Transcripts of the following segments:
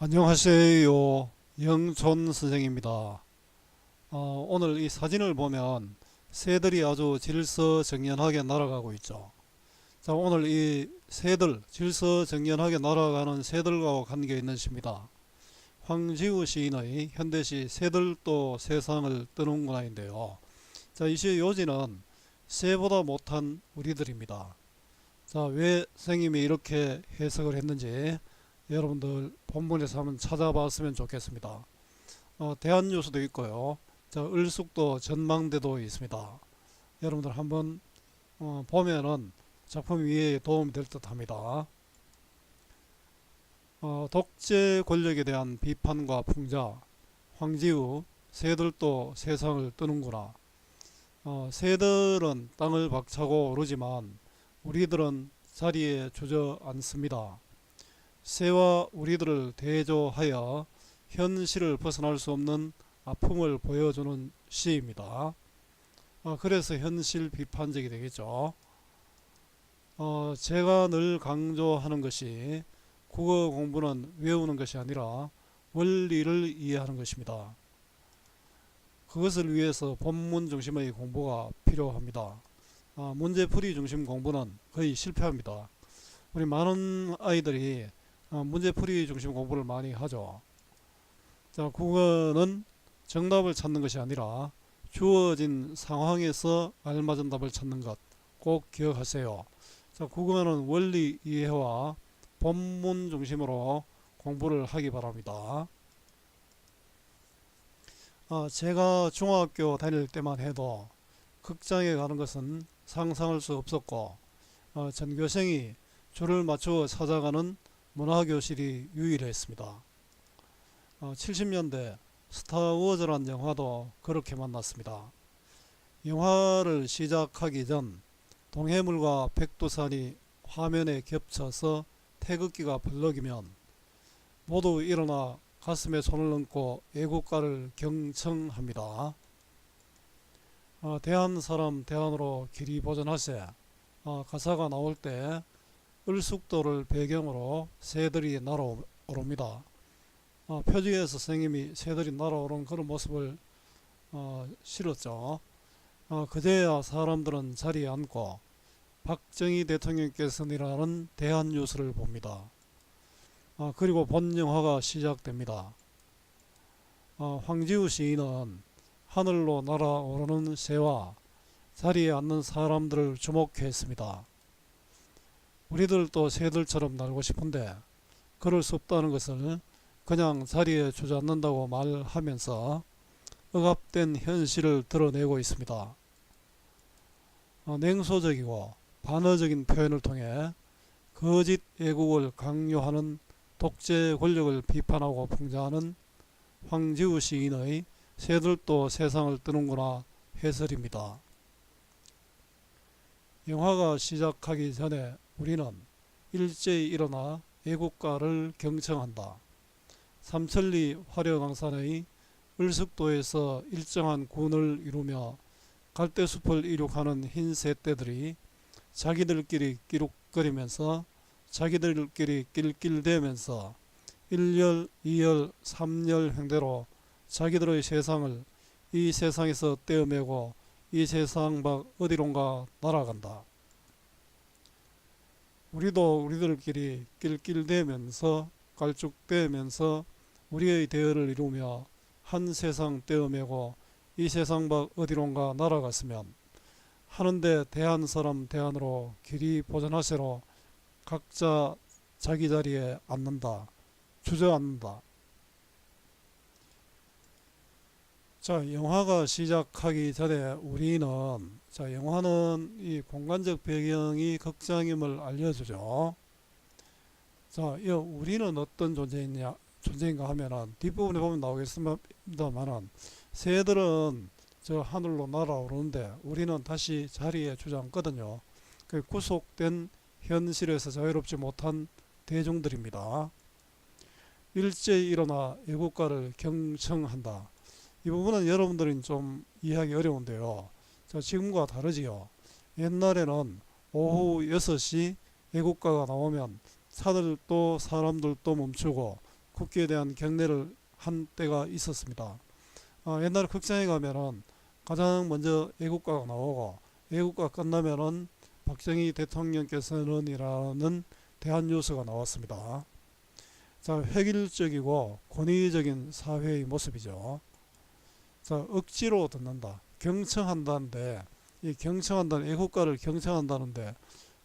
안녕하세요. 영촌 선생입니다. 어, 오늘 이 사진을 보면 새들이 아주 질서정연하게 날아가고 있죠. 자, 오늘 이 새들, 질서정연하게 날아가는 새들과 관계 있는 시입니다. 황지우 시인의 현대시 새들도 세상을 떠는구나인데요. 자, 이 시의 요지는 새보다 못한 우리들입니다. 자, 왜 선생님이 이렇게 해석을 했는지 여러분들 본문에서 한번 찾아봤으면 좋겠습니다. 어, 대한뉴스도 있고요. 자, 을숙도 전망대도 있습니다. 여러분들 한번 어, 보면은 작품 이해에 도움이 될 듯 합니다. 어, 독재 권력에 대한 비판과 풍자, 황지우, 새들도 세상을 뜨는구나. 어, 새들은 땅을 박차고 오르지만 우리들은 자리에 주저앉습니다. 새와 우리들을 대조하여 현실을 벗어날 수 없는 아픔을 보여주는 시입니다. 어, 그래서 현실 비판적이 되겠죠. 어, 제가 늘 강조하는 것이 국어 공부는 외우는 것이 아니라 원리를 이해하는 것입니다. 그것을 위해서 본문 중심의 공부가 필요합니다. 아, 문제풀이 중심 공부는 거의 실패합니다. 우리 많은 아이들이 어, 문제풀이 중심 공부를 많이 하죠. 자, 국어는 정답을 찾는 것이 아니라 주어진 상황에서 알맞은 답을 찾는 것 꼭 기억하세요. 자, 국어는 원리 이해와 본문 중심으로 공부를 하기 바랍니다. 아, 제가 중학교 다닐 때만 해도 극장에 가는 것은 상상할 수 없었고 어, 전교생이 줄을 맞추어 찾아가는 문화교실이 유일했습니다. 어, 70년대 스타워즈란 영화도 그렇게 만났습니다. 영화를 시작하기 전 동해물과 백두산이 화면에 겹쳐서 태극기가 벌럭이면 모두 일어나 가슴에 손을 얹고 애국가를 경청합니다. 어, 대한 사람 대한으로 길이 보전하세 어, 가사가 나올 때 을숙도를 배경으로 새들이 날아오릅니다. 어, 표지에서 선생님이 새들이 날아오는 그런 모습을 어, 실었죠. 어, 그제야 사람들은 자리에 앉고 박정희 대통령께서니라는 대한 뉴스를 봅니다. 어, 그리고 본 영화가 시작됩니다. 어, 황지우 시인은 하늘로 날아오르는 새와 자리에 앉는 사람들을 주목했습니다. 우리들도 새들처럼 날고 싶은데 그럴 수 없다는 것을 그냥 자리에 주저앉는다고 말하면서 억압된 현실을 드러내고 있습니다. 어, 냉소적이고 반어적인 표현을 통해 거짓 애국을 강요하는 독재 권력을 비판하고 풍자하는 황지우 시인의 새들도 세상을 뜨는구나 해설입니다. 영화가 시작하기 전에 우리는 일제히 일어나 애국가를 경청한다. 삼천리 화려강산의 을숙도에서 일정한 군을 이루며 갈대숲을 이륙하는 흰 새떼들이 자기들끼리 끼룩거리면서 자기들끼리 낄낄대면서 1열, 2열, 3열 행대로 자기들의 세상을 이 세상에서 떼어매고 이 세상 밖 어디론가 날아간다. 우리도 우리들끼리 낄낄대면서 갈쭉대면서 우리의 대열을 이루며 한 세상 떼어매고 이 세상 밖 어디론가 날아갔으면 하는데 대한 사람 대안으로 길이 보전하세로 각자 자기 자리에 앉는다. 주저앉는다. 자, 영화가 시작하기 전에 우리는 자, 영화는 이 공간적 배경이 극장임을 알려주죠. 자, 이 우리는 어떤 존재이냐, 존재인가 하면은 뒷부분에 보면 나오겠습니다만은 새들은 저 하늘로 날아오르는데 우리는 다시 자리에 주저앉거든요. 그 구속된 현실에서 자유롭지 못한 대중들입니다. 일제히 일어나 애국가를 경청한다. 이 부분은 여러분들은 좀 이해하기 어려운데요. 자, 지금과 다르지요. 옛날에는 오후 6시 애국가가 나오면 차들도 사람들도 멈추고 국기에 대한 경례를 한 때가 있었습니다. 어, 옛날에 극장에 가면은 가장 먼저 애국가가 나오고 애국가 끝나면은 박정희 대통령께서는이라는 대한 뉴스가 나왔습니다. 자, 획일적이고 권위적인 사회의 모습이죠. 자, 억지로 듣는다. 경청한다는데 이 경청한다는 애국가를 경청한다는데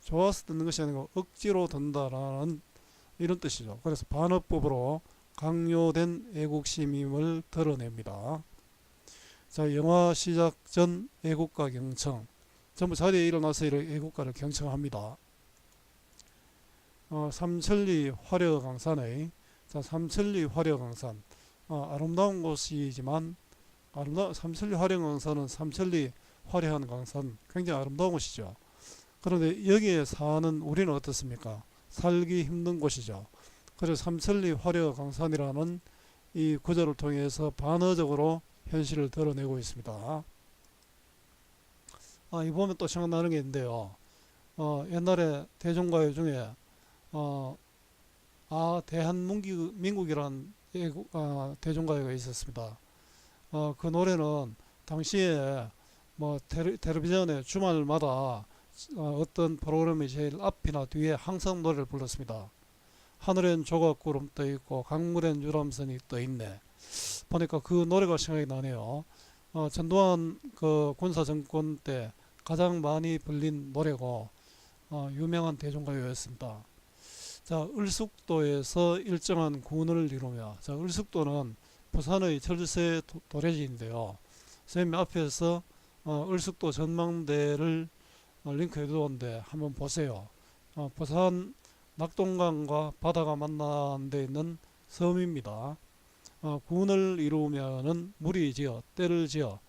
좋아서 듣는 것이 아니고 억지로 듣는다라는 이런 뜻이죠. 그래서 반어법으로 강요된 애국심임을 드러냅니다. 자, 영화 시작 전 애국가 경청. 전부 자리에 일어나서 애국가를 경청합니다. 어, 삼천리 화려강산의 자, 삼천리 화려강산. 어, 아름다운 곳이지만 아름다 삼천리 화려강산은 삼천리 화려한 강산 굉장히 아름다운 곳이죠. 그런데 여기에 사는 우리는 어떻습니까? 살기 힘든 곳이죠. 그래서 삼천리 화려강산이라는 이 구절을 통해서 반어적으로 현실을 드러내고 있습니다. 아, 이 보면 또 생각나는 게 있는데요. 어, 옛날에 대중가요 중에 어, 아 대한민국 민국이라는 애국, 아, 대중가요가 있었습니다. 어, 그 노래는 당시에 뭐 텔레, 텔레비전에 주말마다 어, 어떤 프로그램이 제일 앞이나 뒤에 항상 노래를 불렀습니다. 하늘엔 조각구름 떠 있고 강물엔 유람선이 떠 있네. 보니까 그 노래가 생각이 나네요. 어, 전두환 그 군사 정권 때 가장 많이 불린 노래고 어, 유명한 대중가요였습니다. 자, 을숙도에서 일정한 군을 이루며 자, 을숙도는 부산의 철새 도- 도래지인데요. 선생님 앞에서 어, 을숙도 전망대를 어, 링크해 두었는데 한번 보세요. 어, 부산 낙동강과 바다가 만나는 데 있는 섬입니다. 어, 군을 이루면은 물이 지어 때를 지어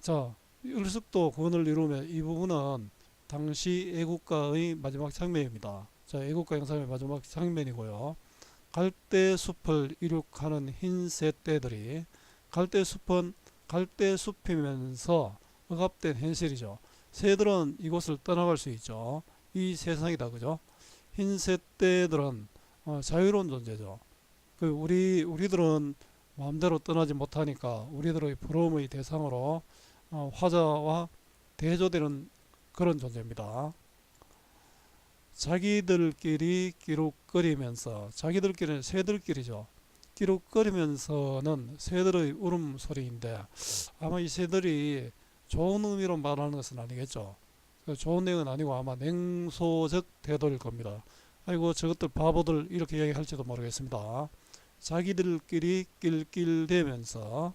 자 을숙도 군을 이루면 이 부분은 당시 애국가의 마지막 장면입니다. 자 애국가 영상의 마지막 장면이고요. 갈대 숲을 이륙하는 흰 새떼들이 갈대 숲은 갈대 숲이면서 억압된 현실이죠. 새들은 이곳을 떠나갈 수 있죠. 이 세상이다 그죠? 흰 새떼들은 어, 자유로운 존재죠. 그 우리 우리들은 마음대로 떠나지 못하니까 우리들의 부러움의 대상으로 어, 화자와 대조되는 그런 존재입니다. 자기들끼리 기룩거리면서 자기들끼리는 새들끼리죠. 기룩거리면서는 새들의 울음소리인데 아마 이 새들이 좋은 의미로 말하는 것은 아니겠죠. 그 좋은 내용은 아니고 아마 냉소적 태도일 겁니다. 아이고 저것들 바보들 이렇게 얘기할지도 모르겠습니다. 자기들끼리 낄낄대면서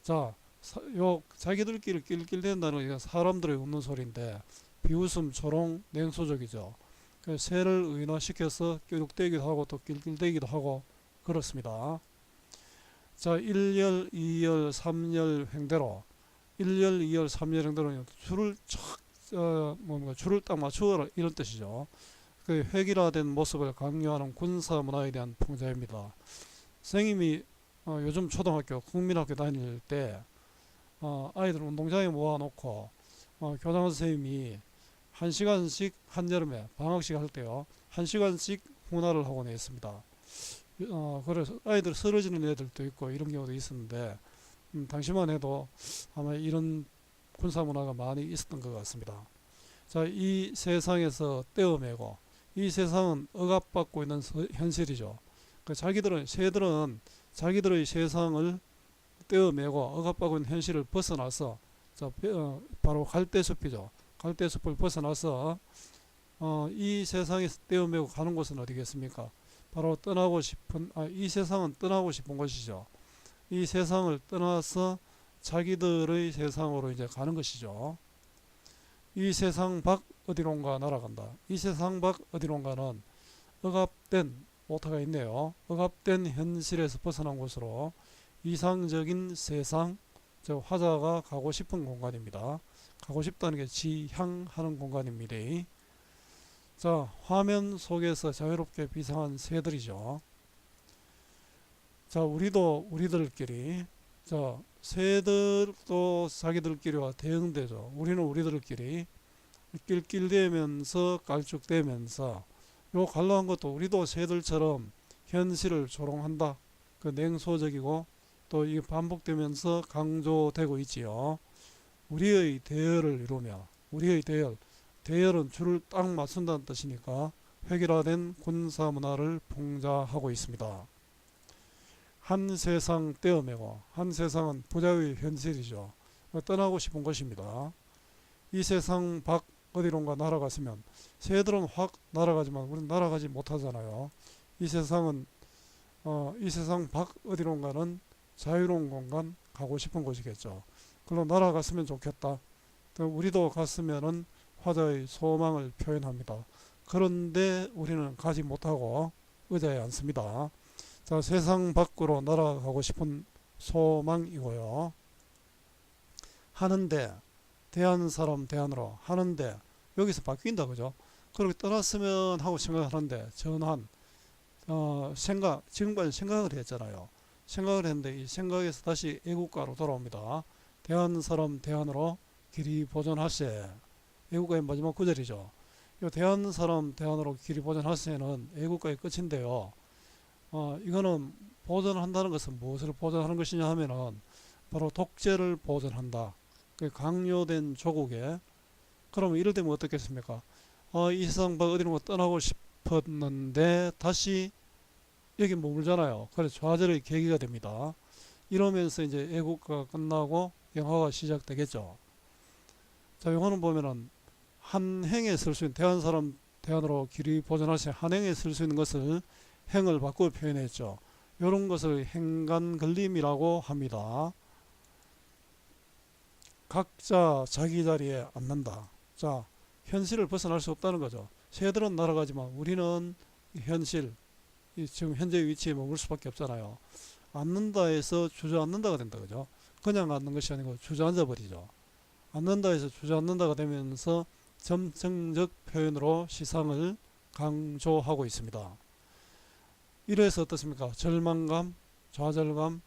자, 사- 요 자기들끼리 낄낄댄다는 건 사람들의 웃는 소리인데 비웃음 조롱 냉소적이죠. 그 새를 의인화시켜서 끼룩대기도 하고 또 낄낄대기도 하고 그렇습니다. 자, 1열, 2열, 3열 횡대로 1열, 2열, 3열 횡대로 줄을 쫙 어, 뭡니까 줄을 딱 맞추어라 이런 뜻이죠. 그 획일화된 모습을 강요하는 군사 문화에 대한 풍자입니다. 선생님이 어, 요즘 초등학교, 국민학교 다닐 때 어, 아이들 운동장에 모아놓고 어, 교장 선생님이 한 시간씩 한여름에 방학식 할 때요 한 시간씩 훈화를 하고 냈습니다. 어, 그래서 아이들 쓰러지는 애들도 있고 이런 경우도 있었는데 음, 당시만 해도 아마 이런 군사 문화가 많이 있었던 것 같습니다. 자, 이 세상에서 떼어매고 이 세상은 억압받고 있는 서- 현실이죠. 그 자기들은 새들은 자기들의 세상을 떼어매고 억압받고 있는 현실을 벗어나서 자, 배- 어, 바로 갈대숲이죠. 갈대 숲을 벗어나서 어, 이 세상에서 떼어매고 가는 곳은 어디겠습니까? 바로 떠나고 싶은 아, 이 세상은 떠나고 싶은 곳이죠. 이 세상을 떠나서 자기들의 세상으로 이제 가는 것이죠. 이 세상 밖 어디론가 날아간다. 이 세상 밖 어디론가는 억압된 오타가 있네요. 억압된 현실에서 벗어난 곳으로 이상적인 세상, 저 화자가 가고 싶은 공간입니다. 가고 싶다는 게 지향하는 공간입니다. 자, 화면 속에서 자유롭게 비상한 새들이죠. 자, 우리도 우리들끼리, 자, 새들도 자기들끼리와 대응되죠. 우리는 우리들끼리 낄낄대면서 깔쭉대면서 요 갈라한 것도 우리도 새들처럼 현실을 조롱한다. 그 냉소적이고 또 이게 반복되면서 강조되고 있지요. 우리의 대열을 이루며 우리의 대열, 대열은 줄을 딱 맞춘다는 뜻이니까 획일화된 군사 문화를 풍자하고 있습니다. 한 세상 떼어매고 한 세상은 부자의 현실이죠. 떠나고 싶은 것입니다. 이 세상 밖 어디론가 날아갔으면 새들은 확 날아가지만 우리는 날아가지 못하잖아요. 이 세상은 어, 이 세상 밖 어디론가는 자유로운 공간 가고 싶은 곳이겠죠. 그로 날아갔으면 좋겠다. 또 우리도 갔으면은 화자의 소망을 표현합니다. 그런데 우리는 가지 못하고 의자에 앉습니다. 자, 세상 밖으로 날아가고 싶은 소망이고요. 하는데 대한 사람 대안으로 하는데 여기서 바뀐다 그죠? 그렇게 떠났으면 하고 생각하는데 전환 어, 생각 지금까지 생각을 했잖아요. 생각을 했는데 이 생각에서 다시 애국가로 돌아옵니다. 대한 사람 대안으로 길이 보존하세 애국가의 마지막 구절이죠. 이 대한 사람 대안으로 길이 보존하세는 애국가의 끝인데요. 어, 이거는 보존한다는 것은 무엇을 보존하는 것이냐 하면은 바로 독재를 보존한다. 그 강요된 조국에 그러면 이럴 때면 어떻겠습니까? 어, 이 세상 밖 어디로 떠나고 싶었는데 다시 여기 머물잖아요. 그래서 좌절의 계기가 됩니다. 이러면서 이제 애국가가 끝나고 영화가 시작되겠죠. 자, 영화는 보면은 한 행에 쓸 수 있는 대한 사람 대안으로 길이 보존하신 한 행에 쓸 수 있는 것을 행을 바꾸어 표현했죠. 이런 것을 행간 걸림이라고 합니다. 각자 자기 자리에 앉는다. 자, 현실을 벗어날 수 없다는 거죠. 새들은 날아가지만 우리는 현실, 이 지금 현재 위치에 머물 수밖에 없잖아요. 앉는다 해서 주저앉는다가 된다 그죠? 그냥 앉는 것이 아니고 주저앉아 버리죠. 앉는다 해서 주저앉는다가 되면서 점성적 표현으로 시상을 강조하고 있습니다. 이래서 어떻습니까? 절망감, 좌절감,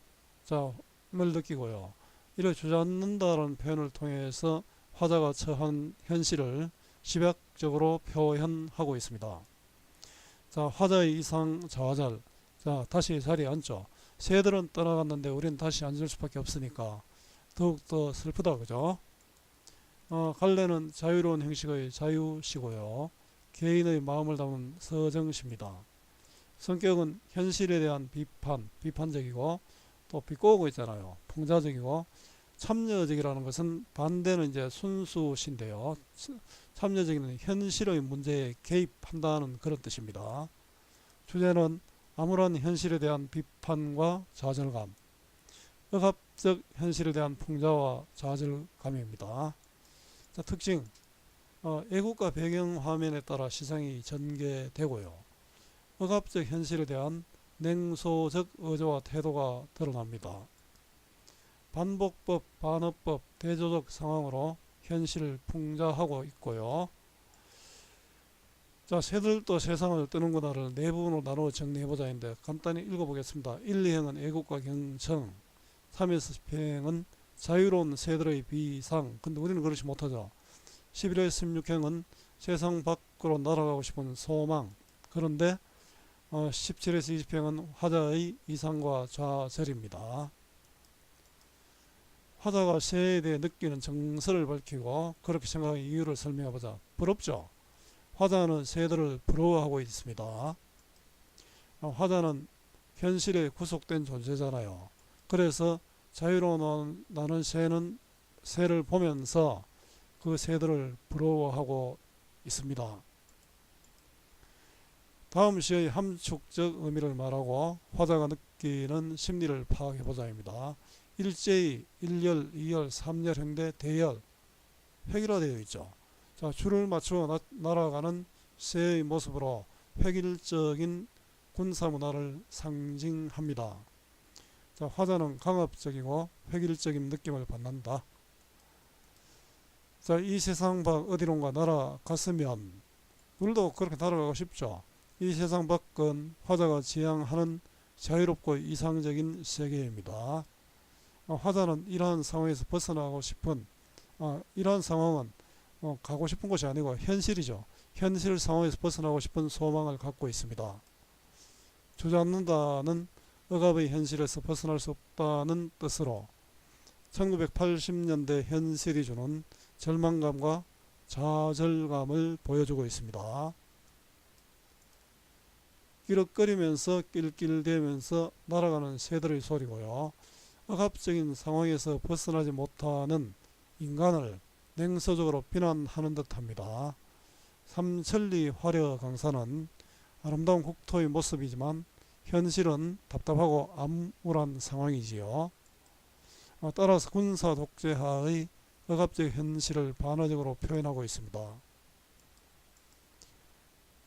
자을 느끼고요. 이래 주저앉는다라는 표현을 통해서 화자가 처한 현실을 집약적으로 표현하고 있습니다. 자, 화자의 이상 좌절. 자, 다시 자리에 앉죠. 새들은 떠나갔는데 우리는 다시 앉을 수밖에 없으니까 더욱더 슬프다. 그죠? 어, 갈래는 자유로운 형식의 자유시고요. 개인의 마음을 담은 서정시입니다. 성격은 현실에 대한 비판, 비판적이고 또 비꼬고 있잖아요. 풍자적이고 참여적이라는 것은 반대는 이제 순수신데요. 참여적인 현실의 문제에 개입한다는 그런 뜻입니다. 주제는 아무런 현실에 대한 비판과 좌절감, 억압적 현실에 대한 풍자와 좌절감입니다. 자, 특징, 어, 애국가 배경 화면에 따라 시상이 전개되고요. 억압적 현실에 대한 냉소적 의조와 태도가 드러납니다. 반복법, 반어법, 대조적 상황으로 현실을 풍자하고 있고요. 자, 새들도 세상을 뜨는구나를 네 부분으로 나누어 정리해보자 했는데 간단히 읽어보겠습니다. 1, 2행은 애국과 경청, 3에서 10행은 자유로운 새들의 비상. 근데 우리는 그렇지 못하죠. 11에서 16행은 세상 밖으로 날아가고 싶은 소망. 그런데 어, 17에서 20행은 화자의 이상과 좌절입니다. 화자가 새에 대해 느끼는 정서를 밝히고 그렇게 생각하는 이유를 설명해보자. 부럽죠? 화자는 새들을 부러워하고 있습니다. 어, 화자는 현실에 구속된 존재잖아요. 그래서 자유로운 나는 새는 새를 보면서 그 새들을 부러워하고 있습니다. 다음 시의 함축적 의미를 말하고 화자가 느끼는 심리를 파악해보자입니다. 일제히, 일열, 이열, 삼열, 행대, 대열 획일화되어 있죠. 자, 줄을 맞추어 나, 날아가는 새의 모습으로 획일적인 군사 문화를 상징합니다. 자, 화자는 강압적이고 획일적인 느낌을 받는다. 자, 이 세상 밖 어디론가 날아갔으면 우리도 그렇게 날아가고 싶죠. 이 세상 밖은 화자가 지향하는 자유롭고 이상적인 세계입니다. 어, 화자는 이러한 상황에서 벗어나고 싶은 어, 이러한 상황은 어, 가고 싶은 곳이 아니고 현실이죠. 현실 상황에서 벗어나고 싶은 소망을 갖고 있습니다. 주저앉는다는 억압의 현실에서 벗어날 수 없다는 뜻으로 1980년대 현실이 주는 절망감과 좌절감을 보여주고 있습니다. 끼럭거리면서 낄낄대면서 날아가는 새들의 소리고요. 억압적인 상황에서 벗어나지 못하는 인간을 냉소적으로 비난하는 듯합니다. 삼천리 화려 강산은 아름다운 국토의 모습이지만 현실은 답답하고 암울한 상황이지요. 어, 따라서 군사 독재하의 억압적 현실을 반어적으로 표현하고 있습니다.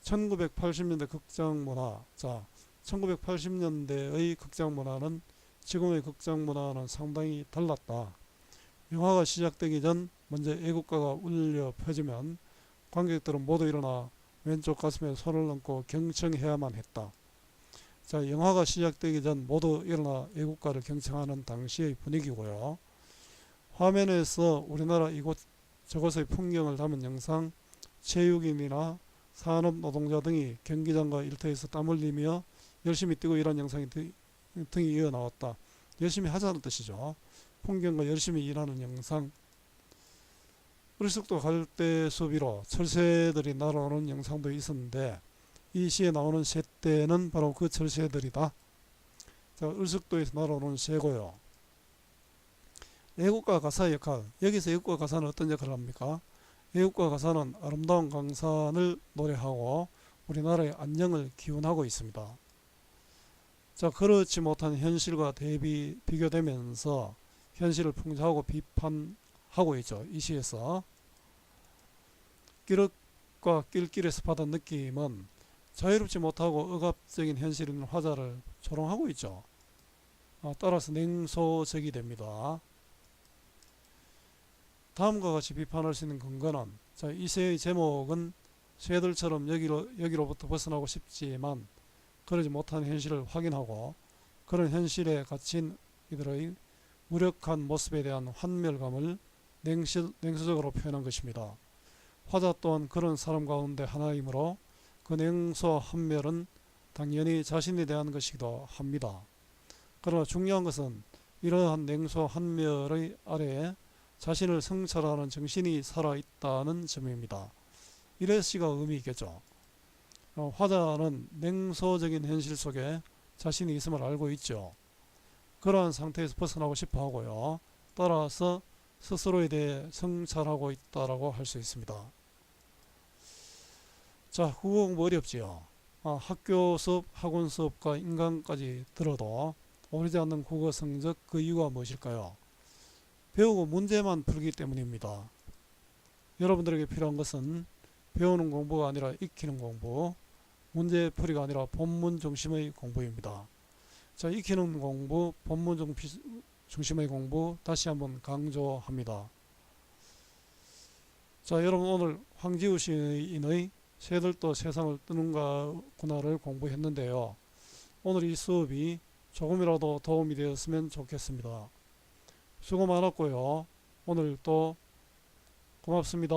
1980년대 극장 문화. 자, 1980년대의 극장 문화는 지금의 극장 문화는 상당히 달랐다. 영화가 시작되기 전 먼저 애국가가 울려 펴지면 관객들은 모두 일어나 왼쪽 가슴에 손을 얹고 경청해야만 했다. 자, 영화가 시작되기 전 모두 일어나 애국가를 경청하는 당시의 분위기고요. 화면에서 우리나라 이곳 저곳의 풍경을 담은 영상, 체육인이나 산업 노동자 등이 경기장과 일터에서 땀 흘리며 열심히 뛰고 일한 영상이 등- 등이 이어 나왔다. 열심히 하자는 뜻이죠. 풍경과 열심히 일하는 영상. 우리 숙도 갈대 수비로 철새들이 날아오는 영상도 있었는데 이 시에 나오는 새떼는 바로 그 철새들이다. 자, 을숙도에서 날아오는 새고요. 애국가 가사 역할. 여기서 애국가 가사는 어떤 역할을 합니까? 애국가 가사는 아름다운 강산을 노래하고 우리나라의 안녕을 기원하고 있습니다. 자, 그렇지 못한 현실과 대비 비교되면서 현실을 풍자하고 비판하고 있죠. 이 시에서 끼륵과 낄낄에서 받은 느낌은 자유롭지 못하고 억압적인 현실인 화자를 조롱하고 있죠. 아, 따라서 냉소적이 됩니다. 다음과 같이 비판할 수 있는 근거는 자, 이 새의 제목은 새들처럼 여기로, 여기로부터 벗어나고 싶지만 그러지 못한 현실을 확인하고 그런 현실에 갇힌 이들의 무력한 모습에 대한 환멸감을 냉시, 냉소적으로 표현한 것입니다. 화자 또한 그런 사람 가운데 하나이므로 그 냉소 한멸은 당연히 자신에 대한 것이기도 합니다. 그러나 중요한 것은 이러한 냉소 한멸의 아래에 자신을 성찰하는 정신이 살아있다는 점입니다. 이래시가 의미 있겠죠. 어, 화자는 냉소적인 현실 속에 자신이 있음을 알고 있죠. 그러한 상태에서 벗어나고 싶어 하고요. 따라서 스스로에 대해 성찰하고 있다라고 할 수 있습니다. 자, 국어 공부 어렵지요. 아, 학교 수업, 학원 수업과 인강까지 들어도 오르지 않는 국어 성적 그 이유가 무엇일까요? 배우고 문제만 풀기 때문입니다. 여러분들에게 필요한 것은 배우는 공부가 아니라 익히는 공부, 문제 풀이가 아니라 본문 중심의 공부입니다. 자, 익히는 공부, 본문 중- 중심의 공부 다시 한번 강조합니다. 자, 여러분 오늘 황지우 시인의 새들도 세상을 뜨는가구나를 공부했는데요. 오늘 이 수업이 조금이라도 도움이 되었으면 좋겠습니다. 수고 많았고요. 오늘 또 고맙습니다.